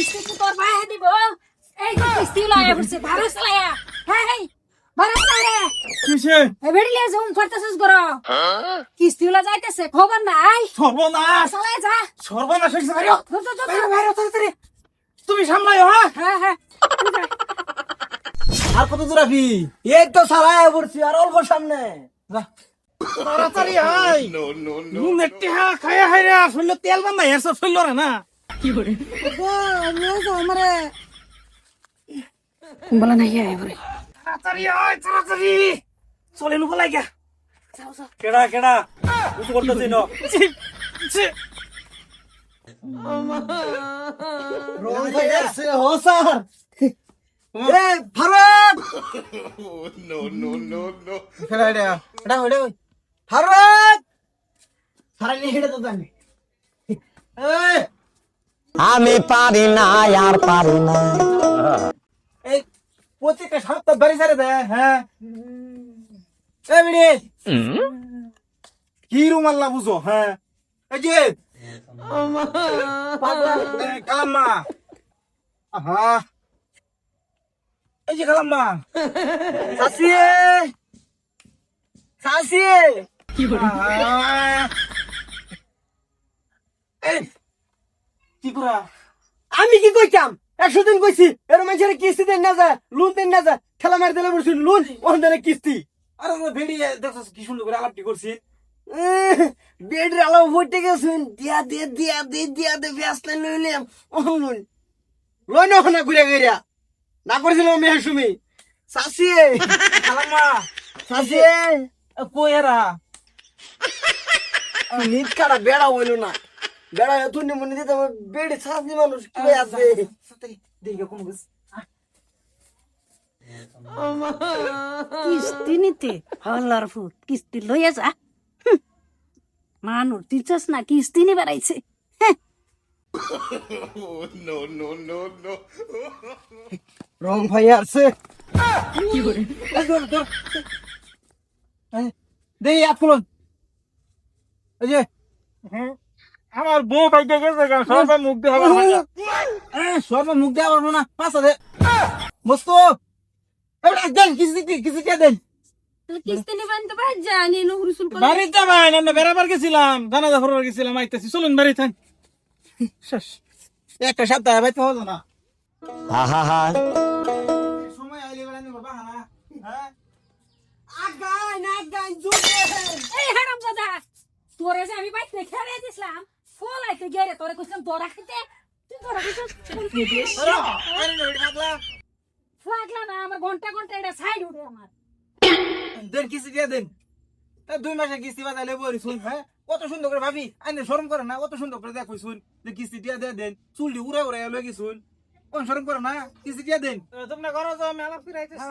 কিস্তি তো তোর ভাই দিব। এই যে কিস্তি লয়া পড়ছে ভারস লয়া হ্যাঁ হ্যাঁ ভারস লয়া কিসে? এই বেড়িলে জুম করতেছিস গর কিস্তি লা যাইতেছে খবর নাই। সর্বনাশ! চালাই যা। সর্বনাশ হয়েছে বাইরে। তো তো তো বাইরে বাইরে তাড়াতাড়ি তুমি সামলাইও হ্যাঁ? হ্যাঁ হ্যাঁ। আর কত দূর আবি? এই তো সারায় পড়ছি আর অল্প সামনে। যা। তাড়াতাড়ি আয়। নুন একটি হা খায়া হাইরা শৈল তেল বান্ধা হের সব শৈল রে না। বলা নাই এবারে তাড়াতাড়ি আয় তাড়াতাড়ি। চলে নুকো লাগিয়া। কেডা কেডা? উঁচু করতেছি ন ফারুক! সারা নিয়ে হেঁটে তো জানি আমি পারি না আর পারি না। এই প্রত্যেকটা সপ্তাহ বাড়ি সারে দে হ্যাঁ। এ বিড়ি কি রুমাল্লা বুঝো হ্যাঁ। এই যে পাগলা। এ, কালাম্মা। আহা। এই যে কালাম্মা। সাসিয়ে সাসিয়ে আহা। এই, কি করা? আমি কি কইতাম? একশো দিন কইছি এর মানুষের কিস্তি দেন না যায় লোন দেন না যায় ঠেলা মারি দিলে বলছি লোন থেকে কিস্তি। আরে আমরা ভেড়িয়ে দেখছ কি সুন্দর করে আলাপটি করছি? বেড গেছুন দিয়া দে দিয়া দে দিয়া দে ব্যস্ত লইলে লোন লই। না ওখানে ঘুরে ঘুরিয়া না করেছিল মেয়ে সুমি। সাসিয়ে কালাম্মা সাসিয়ে কই এরা? নিট কাটা বেড়া হইল না। বেড়া তুই মনে দিতে বেড়ে সাসি মানুষ কি আছে? দেখে কোন বুঝ কিস্তি নিতে হল্লার ফুট কিস্তি লইয়া যা। মানুষ দিচ্ছস না কিস্তি নি বেড়াইছে রং ভাই খুলুন এই যে আমার বউ পাইতে গেছে গা সবাই মুখ দিয়ে হবে সবাই মুখ দিয়ে পারব না পাঁচ দে বস্তু এবার দেন কিস্তি কিস্তি দেন? বাড়িতে ভাই না বেড়াবার গেছিলাম দানা দাফর গেছিলাম আইতেছি। চলুন বাড়ি থান একটা সপ্তাহ বাইতে হলো না। আহা হা সময় আইলে বেড়া নিব বাহানা হ্যাঁ? আগান আগান জুড়ে এই হারাম দাদা তোরে যে আমি বাইতে খেলে দিছিলাম ফল আইতে গেরে তোরে কইছিলাম তোরা খেতে তুই তোরা কইছিস লাগলা না আমার ঘণ্টা ঘণ্টা এটা সাইড উঠে আমার দেন কিস্তি দিয়ে দেন তা দুই মাসে কিস্তি বাজালে বলি শুন হ্যাঁ কত সুন্দর করে ভাবি আইনে শরম করে না কত সুন্দর করে দেখো শুন যে কিস্তি দিয়ে দিয়ে দেন চুলটি উড়ে উড়ে এলো কি শুন কোন শরম করে না কিস্তি দিয়ে দেন তোমরা ঘরে যাও আমি আলাপ করে আইতেছি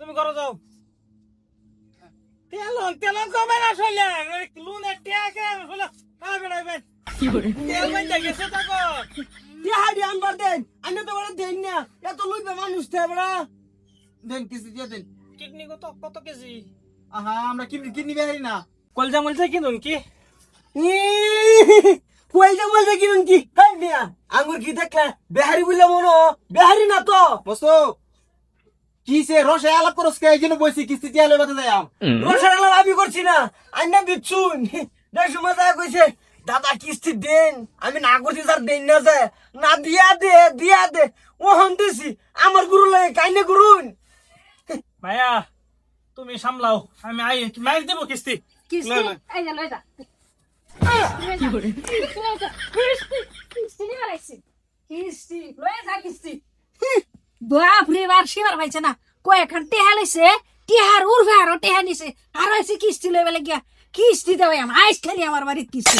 তুমি ঘরে যাও তেলন তেলন কমে না শৈলে। লুন টিয়াকে শৈলে? কাজ বেড়াইবেন। তেল বাইন্দা গেছে তাকো দিহাড়ি আনবার দেন। আমি তো বড় দেন না। এত লইবে মানুষ তে বড়া। দেন কিস্তি দিয়ে দেন। কিডনি কত কত কেজি? আহা আমরা কিডনি কিডনি বেহারি না। কলজা মলজা কিনুন কি? পয়সা বলতে কিনুন কি? হাই মিয়া আঙ্গুর কি দেখলে? বেহারি বললে মনো বেহারি না তো। বসো। কিসে? রসে আলাপ করস কে? এই জন্য বইছি কিস্তি দিয়ে লেবাতে যাই রসার আলাপ আমি করছি না। আন্না বিচ্ছুন দেখ সময় যায় কইছে দাদা কিস্তি দেন। আমি না করছি স্যার দেন না যে না দিয়া দে দিয়া দে। ও হন দিছি আমার গুরু লাগে কাইনে গুরুন? মায়া তুমি সামলাও। আমি আই মাইল দেবো কিস্তি। কিস্তি। এই যা লই যা। কিস্তি লই যা। কিস্তি কিস্তি কিস্তি লই যা কিস্তি। বাপ রে বার শিবার পাইছে না। কয়েকখান টেহা লইছে টেহার উর্ফে আরও টেহা আর হয়েছে কিস্তি লইবে লাগিয়া। গিয়া কিস্তি আমার, আইস খালি আমার বাড়ির কিস্তি